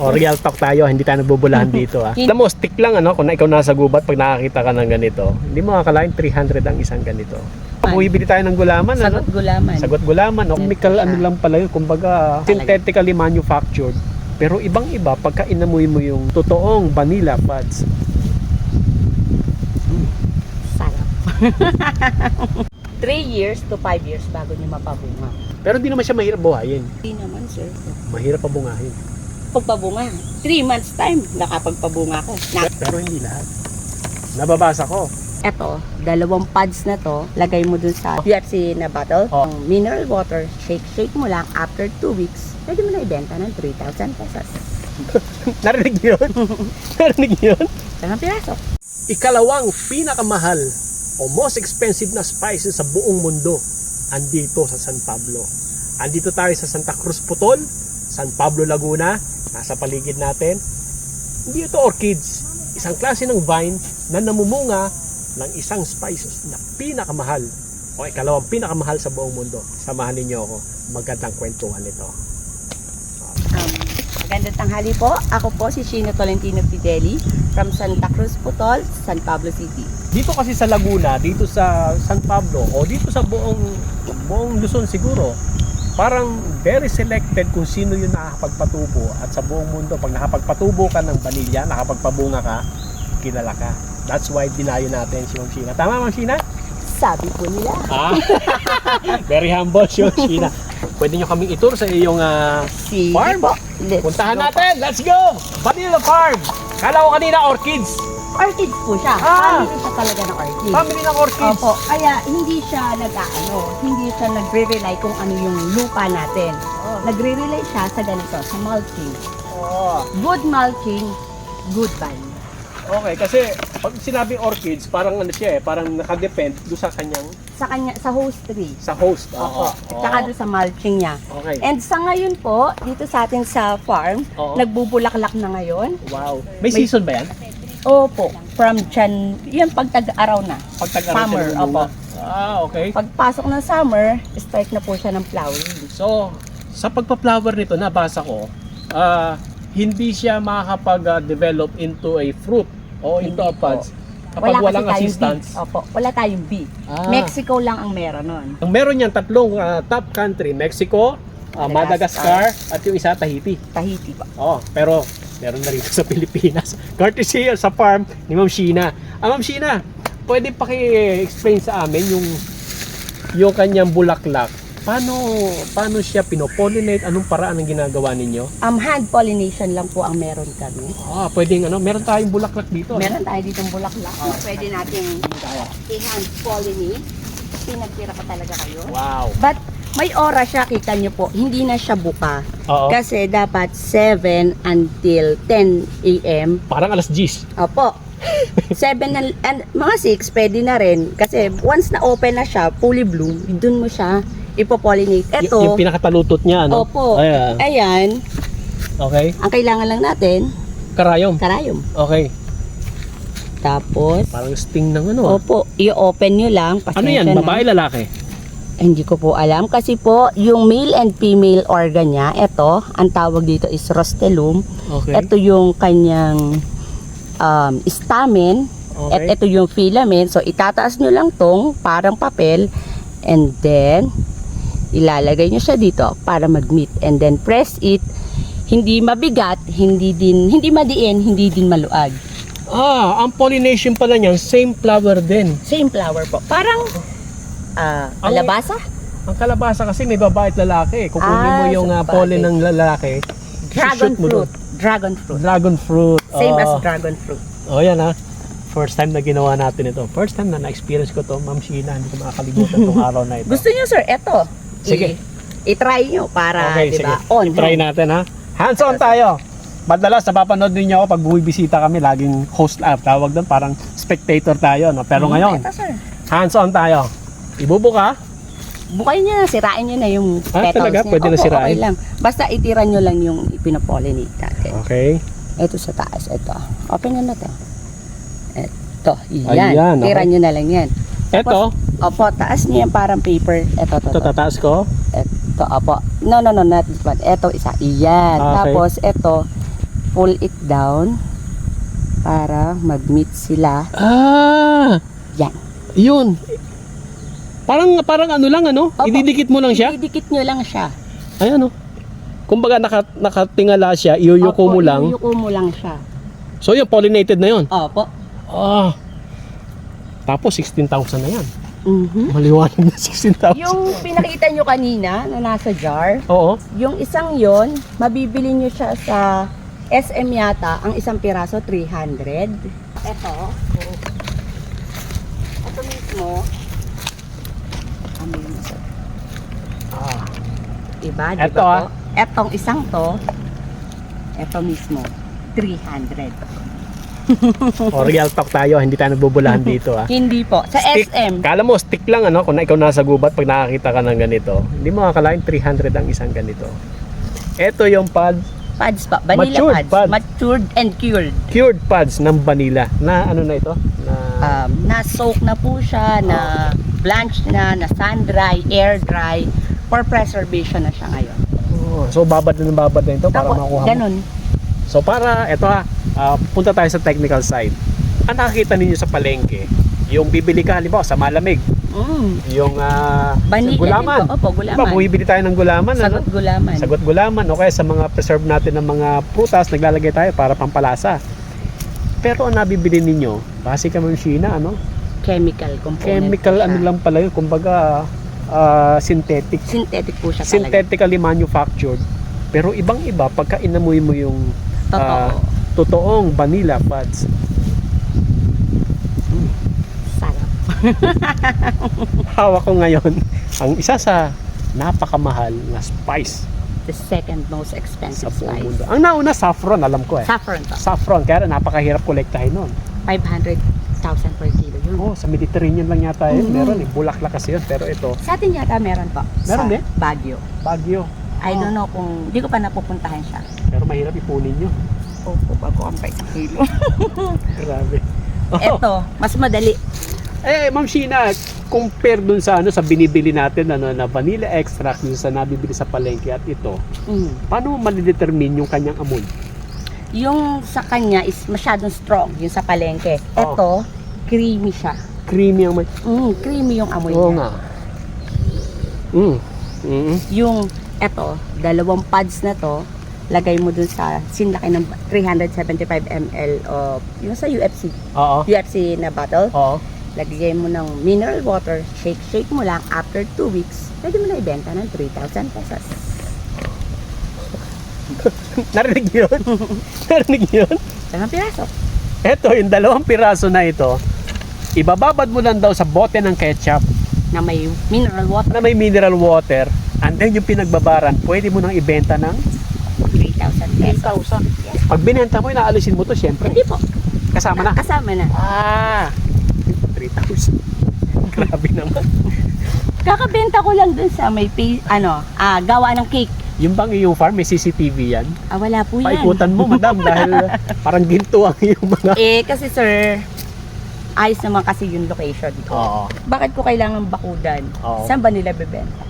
O, real talk tayo, hindi tayo nagbubulahan dito ah. Alam mo, stick lang ano, kung na ikaw nasa gubat, pag nakakita ka ng ganito, hindi mo akalain 300 ang isang ganito. Bumibili tayo ng gulaman, ano? Sagot gulaman. Sagot gulaman, no? chemical ano lang pala yun, kumbaga synthetically manufactured. Pero ibang-iba, pagka inamoy mo yung totoong vanilla pods, Sarap. 3 years to 5 years bago niya mapabunga. pero hindi naman siya mahirap buhayin. Hindi naman, sir. Mahirap pabungahin. Pagpabunga, 3 months time, nakapagpabunga ko. Na, Pero hindi lahat. Nababasa ko. eto, dalawang pads na to, lagay mo dun sa PFC na bottle. Oh. Mineral water, shake, shake mo lang. After 2 weeks, pwede mo na ibenta ng 3,000 pesos. Narinig niyo yun? Narinig niyo yun? Isang piraso. Ikalawang pinakamahal o most expensive na spices sa buong mundo andito sa San Pablo. Andito tayo sa Santa Cruz Putol, San Pablo Laguna, nasa paligid natin. Hindi ito orchids, isang klase ng vine na namumunga ng isang spices na pinakamahal o ikalawang pinakamahal sa buong mundo. Samahan ninyo ako, magandang kwentuhan ito. Um, magandang tanghali po. Ako po si Shino Tolentino Fideli from Santa Cruz Putol, San Pablo City. dito kasi sa Laguna, dito sa San Pablo o dito sa buong buong Luzon siguro, parang very selected kung sino yung nakakapagpatubo at sa buong mundo pag nakapagpatubo ka ng vanilya, nakapagpabunga ka, kilala ka. That's why dinayo natin si Ma'am Sheena. Tama Ma'am Sheena? Sabi po nila. Ah, very humble si Ma'am Sheena. Pwede nyo kaming itur sa iyong Si Farm? po. Let's puntahan go. natin. Let's go! Vanilla Farm! Kala ko kanina orchids. Orchids po siya. Ah! Family siya talaga ng orchids. Family ng orchids. Opo, kaya hindi siya nag-ano, hindi siya nagre-rely kung ano yung lupa natin. Nagre-rely siya sa ganito, sa mulching. Oh. Good mulching, good vine. Okay, kasi pag sinabing orchids, parang ano siya eh, parang nakadepend doon sa kanyang, Sa kanya, sa host tree. sa host. Opo. At saka doon sa mulching niya. Okay. And sa ngayon po, dito sa atin sa farm, Oo. nagbubulaklak na ngayon. Wow. May, May- season ba yan? Opo, from Jan, yun pag tag-araw na. Pag tag Summer, opo. Ah, okay. Pagpasok ng summer, start na po siya ng flowering. So, sa pagpa-flower nito, nabasa ko, ah, hindi siya makakapag-develop into a fruit o into a Hindi po. pods kapag walang tayong assistance. bee. Opo, wala tayong bee. Ah. Mexico lang ang meron nun. Ang meron niyan tatlong ah, top country, Mexico, ah, Madagascar, at yung isa Tahiti. Tahiti pa. Oh, pero meron na rito sa Pilipinas. Courtesy sa farm ni Ma'am Sheena. Ah, Ma'am Sheena, pwede paki-explain sa amin yung yung kanyang bulaklak. Paano paano siya pinopollinate? Anong paraan ang ginagawa ninyo? Um, hand pollination lang po ang meron kami. Ah, pwedeng ano, meron tayong bulaklak dito. Meron tayo ditong bulaklak. Pwede nating i-hand pollinate. Pinagtira pa talaga kayo. Wow. But may oras siya, kita nyo po, hindi na siya buka. Oo. Kasi dapat 7 until 10 a.m. Parang alas 10. Opo. 7 and, and mga 6 pwede na rin. Kasi once na open na siya, fully bloom, dun mo siya ipopollinate. Y- Ito, yung pinakatalutot niya, ano? opo. Ayan. Ayan, Okay. ang kailangan lang natin, Karayom. karayom. Okay. Tapos, Parang sting ng ano. ah. opo, i-open nyo lang. Ano yan? Pasensya na. Babae, lalaki? Hindi ko po alam. Kasi po, yung male and female organ niya, ito, ang tawag dito is rostellum. Okay. Ito yung kanyang um, stamen. At Okay. ito yung filament. So, itataas nyo lang tong parang papel. And then, ilalagay nyo siya dito para mag-meet. And then, press it. Hindi mabigat, hindi din, hindi madiin, hindi din maluag. Ah, ang pollination pala niyan, same flower din. Same flower po. Parang, ah, Ang- alabasa? Ang kalabasa kasi may babae at lalaki. Kukunin mo Ah, yung sa ah, pollen ng lalaki. Dragon mo fruit. Dragon fruit. Dragon fruit. Same as Oh. dragon fruit. Oh, yan ha. First time na ginawa natin ito. First time na na-experience ko to, Ma'am Sheena. Hindi ko makakalimutan tong araw na ito. Gusto nyo, sir? Eto. Sige. I- I-try nyo para, okay, di ba? On. Try natin ha. Hands-on tayo. Madalas, napapanood ninyo ako pag bumibisita kami, laging host up. Tawag doon, parang spectator tayo. No? Pero Hmm, ngayon, Ito, sir. hands-on tayo. Ibubuka. Bukayin nyo na, sirain nyo na yung Ah, petals talaga? niya. Pwede na Opo, sirain? Okay lang. Basta itira nyo lang yung ipinapollinate natin. Okay. Ito sa taas, ito. Open na to. Ito, yan. Ayan, Tira okay. nyo na lang yan. Ito, Opo, taas nyo yan parang paper. Ito, ito, ito ito. tataas ko. Ito, opo. No, no, no, not this one. Ito, isa. Iyan. Ah, okay. Tapos, ito, pull it down para mag-meet sila. Ah! Yan. Yun. Parang parang ano lang ano? Opo. Ididikit mo lang siya. Ididikit nyo lang siya. Ayan oh. Kumbaga naka, nakatingala siya, iyuyuko Opo, mo lang. Iyuyuko mo lang siya. So yun, pollinated na yun. Opo. Ah. Tapos 16,000 na yan. Mhm. Maliwanag na 16,000. Yung pinakita nyo kanina na nasa jar, Oo. yung isang yon, mabibili nyo siya sa SM yata, ang isang piraso 300. Ito. Ito mismo. Ano yun? Ah. Diba? Diba Ito, po? ah. Etong isang to, ito mismo, 300. O real talk tayo, hindi tayo nagbubulahan dito ah. Hindi po. Sa Stick. SM. Kala mo, stick lang ano, kung na ikaw nasa gubat pag nakakita ka ng ganito. Hindi mo akalain 300 ang isang ganito. Ito yung pad, Pads pa. Vanilla Matured pads. pads. Matured and cured. cured pads ng vanilla. Na ano na ito? Na um, na-soak na po siya, na blanch na, na sun dry, air dry, for preservation na siya ngayon. Oh, so babad na babad na ito para makuha mo. ganun. So para, ito ha, ah, punta tayo sa technical side. Ang nakikita ninyo sa palengke, yung bibili ka halimbawa sa malamig, Mm. yung ah, Vanilla gulaman. po. Opo, Diba, gulaman. bumibili tayo ng gulaman, Sagot ano? gulaman. Sagot gulaman, o kaya sa mga preserve natin ng mga prutas, naglalagay tayo para pampalasa. Pero ang nabibili ninyo, ka ng China, ano? Chemical component Chemical, siya. ano lang pala yun, kumbaga ah, synthetic. Synthetic po siya talaga. Synthetically manufactured. Pero ibang-iba, pagka inamoy mo yung Totoo. ah, totoong vanilla pads, Sarap. hawak ko ngayon ang isa sa napakamahal na spice The second most sa expensive buong spice. mundo. Ang nauna, saffron, alam ko eh. Saffron to. Saffron, kaya napakahirap kolektahin nun. 500,000 per kilo yun. Oh, sa Mediterranean lang yata yun. Mhm. Meron eh. Bulaklak kasi yun. Pero ito, Sa atin yata meron po. Meron sa din? Baguio. Baguio. I don't know kung, hindi ko pa napupuntahan siya. Pero mahirap ipunin nyo. Opo, bago ang price ng kilo. Grabe. Oh. Eto, mas madali. Eh, Ma'am Sheena, compare dun sa ano sa binibili natin ano na vanilla extract dun sa nabibili sa palengke at ito, Mm. paano mo malidetermine yung kanyang amoy? Yung sa kanya is masyadong strong, yung sa palengke. Ito, creamy siya. Creamy ang may... Mm, creamy yung amoy Oo niya. nga. Mm. Mm. Yung, eto, dalawang pads na to, lagay mo dun sa sinlaki ng 375 ml of, yung sa UFC, Oo. UFC na bottle, Oo. lagay mo ng mineral water, shake, shake mo lang, after 2 weeks, pwede mo na ibenta ng 3,000 pesos. Narinig yun? Narinig yun? Dalawang piraso. Ito, yung dalawang piraso na ito, ibababad mo lang daw sa bote ng ketchup na may mineral water, na may mineral water and then yung pinagbabaran, pwede mo nang ibenta ng 3,000 pesos. 3,000. Pag binenta mo, inaalisin mo to, syempre. Hindi po. Kasama na. Kasama na. Ah! 3,000. Grabe naman. Kakabenta ko lang dun sa may pa- ano, ah, gawa ng cake. Yung bang iyong farm, may CCTV yan? Ah, wala po yan. Paikutan mo, madam, dahil parang ginto ang iyong mga... Eh, kasi sir, ayos naman kasi yung location ko. Oo. Bakit ko kailangan bakudan? Oo. Saan ba nila bebenta?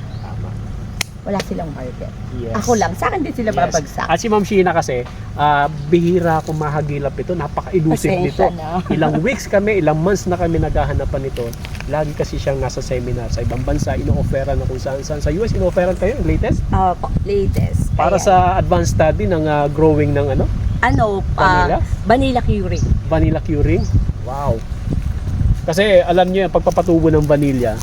Wala silang market. Yes. Ako lang, sa akin din sila Yes. babagsak. At si Ma'am Sheena kasi, ah, bihira akong mahagilap ito. Napaka-elusive nito. Na. Ilang weeks kami, ilang months na kami naghahanapan nito. Lagi kasi siyang nasa seminar sa ibang bansa, ino-offeran na kung saan saan. Sa US, ino-offeran kayo, yung latest? Ah, po, latest. Para Ayan. sa advanced study ng ah, growing ng ano, ano, Vanilla? ah, vanilla curing. vanilla curing. Wow. Kasi alam niyo yung pagpapatubo ng vanilla,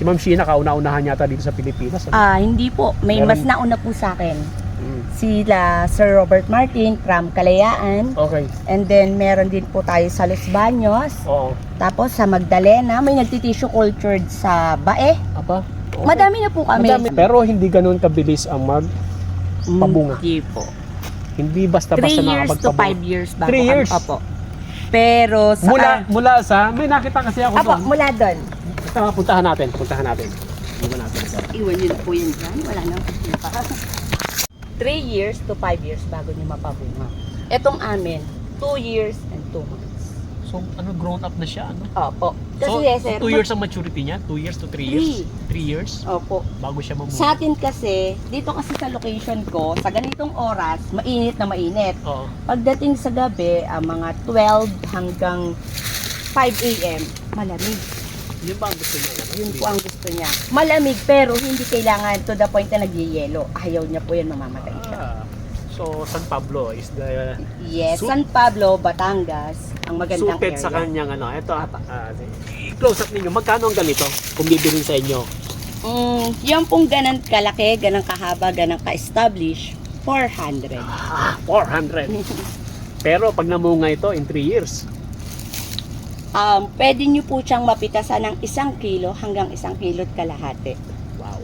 si Ma'am Sheena kauna-unahan yata dito sa Pilipinas. ano? Ah, hindi po. May Meron- mas nauna po sa akin. Mm. Sila Sir Robert Martin from Kalayaan. Okay. And then, meron din po tayo sa Los Baños. Oo. Tapos sa Magdalena, may nagtitissue cultured sa Bae. Apa? Okay. Madami na po kami. Madami. Pero hindi ganoon kabilis ang mag pabunga. Hindi po. hindi basta-basta 3 years to 5 nakakapagpabunga. years bago Three kami- years? Opo. Pero sa... Mula mula sa may nakita kasi ako doon. mula doon. Basta puntahan natin, puntahan natin. Iwan natin. Iwan nyo na po yun dyan. Wala nang pa. 3 years to 5 years bago nyo mapabunga. Etong amin, 2 years and 2 months. So, ano, grown up na siya, ano? Opo. So, Kasi sir, 2 years ang maturity niya? 2 years to 3 years? 3 years? Opo. Bago siya mamunga? Sa atin kasi, dito kasi sa location ko, sa ganitong oras, mainit na mainit. Oo. Pagdating sa gabi, ah, mga 12 hanggang 5 a.m., malamig. Yun ba ang gusto niya? Ano? Yun po ang gusto niya. Malamig pero hindi kailangan to the point na nagyayelo. Ayaw niya po yan, mamamatay siya. Ah, so, San Pablo is the Yes, San Pablo, Batangas, ang magandang suited area. sa kanyang ano. Ito, ah, ah, close up ninyo. Magkano ang ganito? Kung bibilin sa inyo? Mm, yan pong ganang kalaki, ganang kahaba, ganang ka-establish, 400. Ah, 400. Pero pag namunga ito in 3 years, Um, pwede nyo po siyang mapitasan ng isang kilo hanggang isang kilo at kalahati. wow.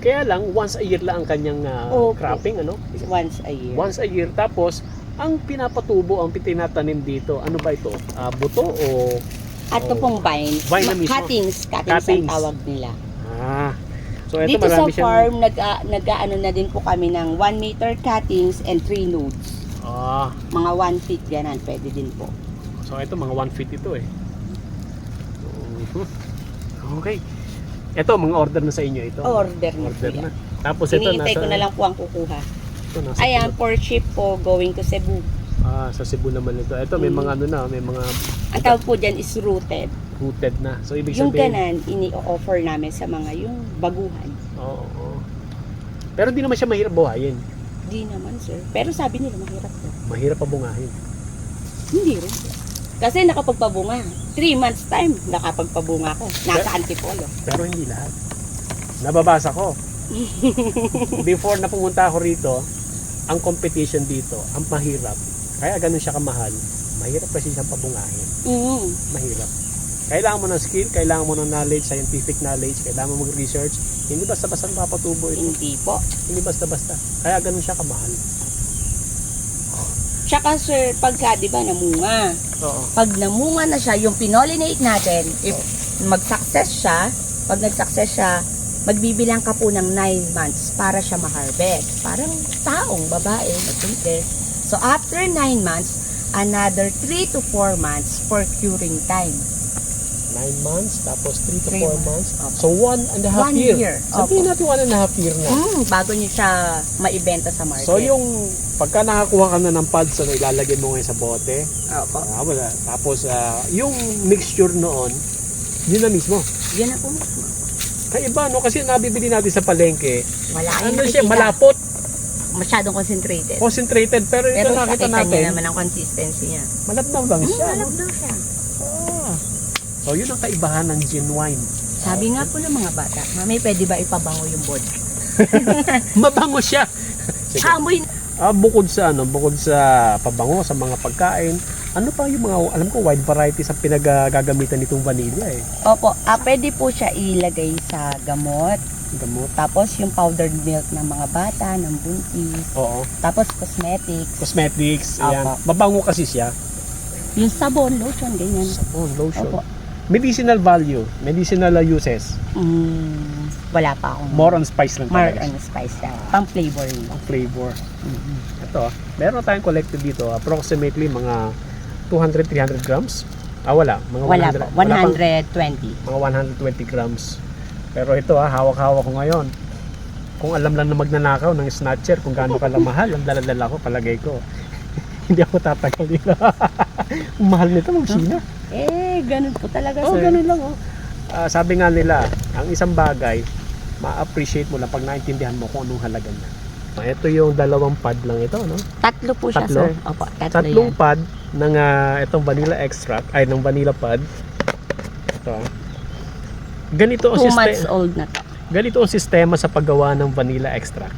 Kaya lang, once a year lang ang kanyang ah, Opo. cropping, ano? Once a year. Once a year. Tapos, ang pinapatubo, ang tinatanim dito, ano ba ito? Ah, buto o... At ito pong vine, Vine na mismo. cuttings, cuttings, Cuttings. ang tawag nila. Ah. So, ito Dito sa siyang... farm, nag, uh, nag-ano na din po kami ng 1 meter cuttings and 3 nodes. Ah. Mga 1 feet ganan, pwede din po. So, ito mga 1 feet ito eh. Okay. Ito, mga order na sa inyo ito. Order na Order na. Tapos ito, Hinihintay nasa... ko na lang po ang kukuha. Ito, nasa Ayan, for ship po going to Cebu. Ah, sa Cebu naman ito. Ito, may Mm. mga ano na, may mga Ang tawag po dyan is rooted. rooted na. So, ibig Yung sabihin... ganan, ini-offer namin sa mga yung baguhan. Oo. oo. Pero di naman siya mahirap buhayin. Di naman, sir. Pero sabi nila, mahirap po. Mahirap pa bungahin. Hindi rin. sir. Kasi nakapagpabunga. 3 months time, nakapagpabunga ko. Nasa Antipolo. Pero hindi lahat. Nababasa ko. Before na pumunta ako rito, ang competition dito, ang mahirap. Kaya ganun siya kamahal. Mahirap kasi siyang pabungahin. Mm. Mahirap. Kailangan mo ng skill, kailangan mo ng knowledge, scientific knowledge, kailangan mo mag-research. Hindi basta-basta papatubo ito. Hindi po. Hindi basta-basta. Kaya ganun siya kamahal. Tsaka sir, pagka di ba namunga, Oo. pag namunga na siya, yung pinolinate natin, if mag-success siya, pag nag-success siya, magbibilang ka po ng 9 months para siya ma-harvest. Parang taong babae, nagpuntes. So after 9 months, another 3 to 4 months for curing time. 9 months, tapos 3 to Three 4 months. So, one and a half One year. year. Sabihin natin one and a half year na. Mm, bago niyo siya maibenta sa market. So, yung pagka nakakuha ka na ng pads, ano, ilalagay mo ngayon sa bote. Opo. Ah, wala. Tapos, ah, yung mixture noon, yun na mismo. Yan na po mismo. Kaiba, no? Kasi nabibili natin sa palengke. Wala Ano siya, malapot, Masyadong concentrated. concentrated. Pero ito Pero nakita nakita niyo natin, naman ang consistency niya. malabnaw lang Mm, siya. no? malabnaw siya. Ah. So, yun ang kaibahan ng genuine. Sabi nga po ng mga bata, Mami, pwede ba ipabango yung bod? Mabango siya. Sige. Amoy Ah, bukod sa ano, bukod sa pabango sa mga pagkain, ano pa yung mga alam ko wide varieties ang pinagagamitan nitong vanilla eh. Opo, ah, pwede po siya ilagay sa gamot. Gamot. Tapos yung powdered milk ng mga bata, ng buntis. Oo. Tapos cosmetics. Cosmetics, ayan. Opo. Mabango kasi siya. Yung sabon, lotion, ganyan. Sabon, lotion. Opo. Medicinal value, medicinal uh, uses. Mm, wala pa akong... More on spice lang More talaga. on spice lang. Pang flavoring. Ang flavor. Mhm. Ito, meron tayong collected dito, approximately mga 200-300 grams. Ah, wala. Mga Wala 100, po, wala pang- 120. mga 120 grams. Pero ito ha, hawak-hawak ko ngayon. Kung alam lang na magnanakaw ng snatcher, kung gaano kala mahal, ang daladala ko, palagay ko. Hindi ako tatagal dito. Ang mahal nito, mag China. Eh, ganun po talaga, Oo, oh, sir. ganun lang. Oh. Ah, sabi nga nila, ang isang bagay, ma-appreciate mo lang pag naintindihan mo kung anong halaga niya. Ah, Ito yung dalawang pad lang ito, no? Tatlo po siya, Tatlo? sir. Opo, tatlo Tatlong yan. pad ng ah, itong vanilla extract, ay ng vanilla pad. Ito. ah. Ganito ang Two sistema. months old na to. ganito ang sistema sa paggawa ng vanilla extract.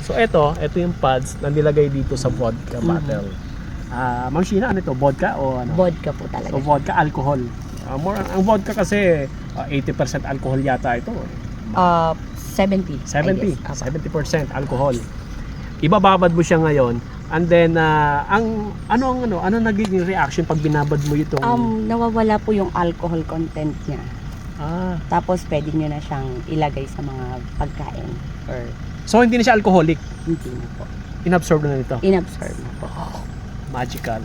So ito, ito yung pads na nilagay dito sa vodka Mhm. bottle. Ah, Ma'am Sheena, ano ito? Vodka o ano? Vodka po talaga. So vodka alcohol. Ah, more ang vodka kasi ah, 80% alcohol yata ito. Uh, 70. I 70, guess. Opo. 70% alcohol. Ibababad mo siya ngayon and then ah, ang ano ang ano ano nagiging reaction pag binabad mo itong Um, nawawala po yung alcohol content niya. ah Tapos pwede nyo na siyang ilagay sa mga pagkain. Or so hindi na siya alcoholic hindi na po. inabsorb na nito Inabsorb na po. magical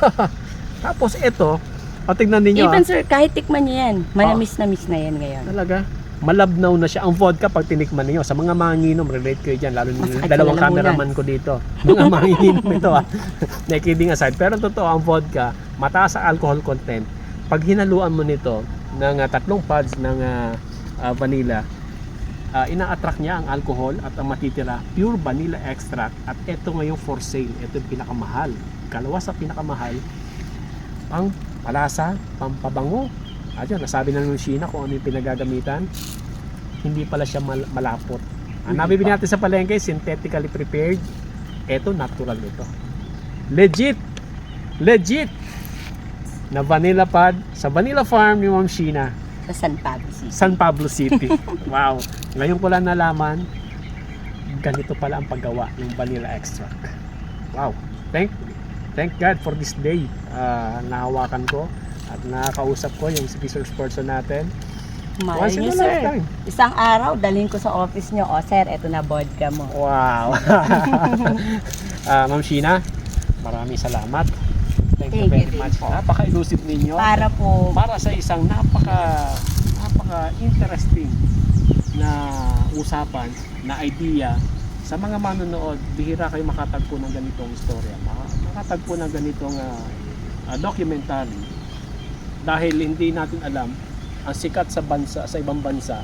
Tapos ito, o tignan ninyo Even ah, sir, kahit tikman niyo yan, manamis na miss na yan ngayon. talaga, malabnaw na siya. Ang vodka pag tinikman ninyo, sa mga manginginom, relate kayo dyan, lalo na dalawang cameraman ko dito. Mga manginginom ito ah. Na kidding aside. Pero totoo, ang vodka, mataas sa alcohol content. Pag hinaluan mo nito ng ah, tatlong pods ng ah, ah, vanilla, ah, ina-attract niya ang alcohol at ang matitira pure vanilla extract at ito ngayon for sale ito yung pinakamahal kalawa sa pinakamahal pang palasa pampabango at yun nasabi na ng Sheena kung ano yung pinagagamitan hindi pala siya mal- malapot ang nabibili natin sa palengke synthetically prepared ito natural ito legit legit na vanilla pad sa vanilla farm ni Ma'am Sheena Sa San Pablo City. San Pablo City. wow. Ngayon ko lang nalaman, ganito pala ang paggawa ng vanilla extract. Wow. Thank thank God for this day. Ah, nahawakan ko at nakakausap ko yung research person natin. Mahal Once in niyo a sir. lifetime. Isang araw, dalhin ko sa office niyo. O sir, eto na vodka mo. Wow. Ah, Ma'am Sheena, maraming salamat. Thank, you Thank you very din much. po. Napaka-elusive ninyo. Para po, para sa isang napaka napaka interesting na usapan na idea sa mga manonood bihira kayo makatagpo ng ganitong istorya Maka- makatagpo ng ganitong ah, ah, documentary dahil hindi natin alam ang sikat sa bansa sa ibang bansa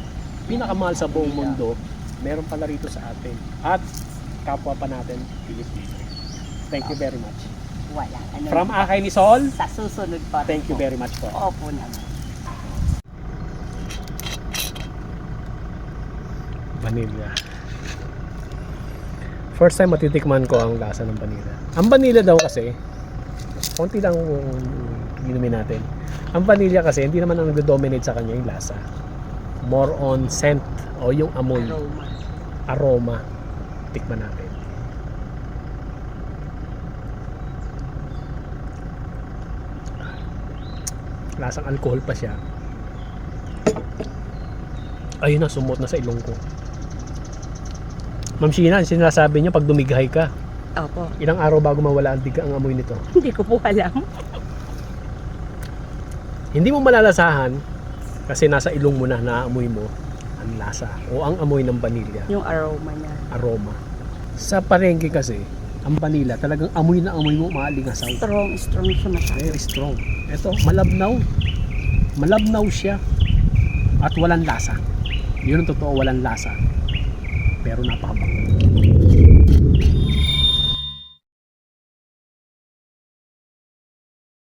pinakamahal sa buong mundo meron pala rito sa atin at kapwa pa natin Pilipino thank you very much wala. Ano, from Akay ni Sol sa susunod pa. rin thank you po. very much po Opo naman. vanilla. First time matitikman ko ang lasa ng vanilla. Ang vanilla daw kasi, konti lang inumin natin. Ang vanilla kasi, hindi naman ang nag-dominate sa kanya yung lasa. More on scent o yung amoy, Aroma. aroma. Tikman natin. Lasang alcohol pa siya. Ayun na, sumot na sa ilong ko. Ma'am Sheena, sinasabi niyo pag dumighay ka, Opo. ilang araw bago mawala ang tiga ang amoy nito. Hindi ko po alam. Hindi mo malalasahan kasi nasa ilong mo na naamoy mo ang lasa o ang amoy ng vanilya, Yung aroma niya. aroma. Sa parengke kasi, ang vanilla talagang amoy na amoy mo maalingasaw. Strong, strong siya masyado. Very strong. Ito, malabnaw. Malabnaw siya. At walang lasa. Yun ang totoo, walang lasa. Pero napakabango.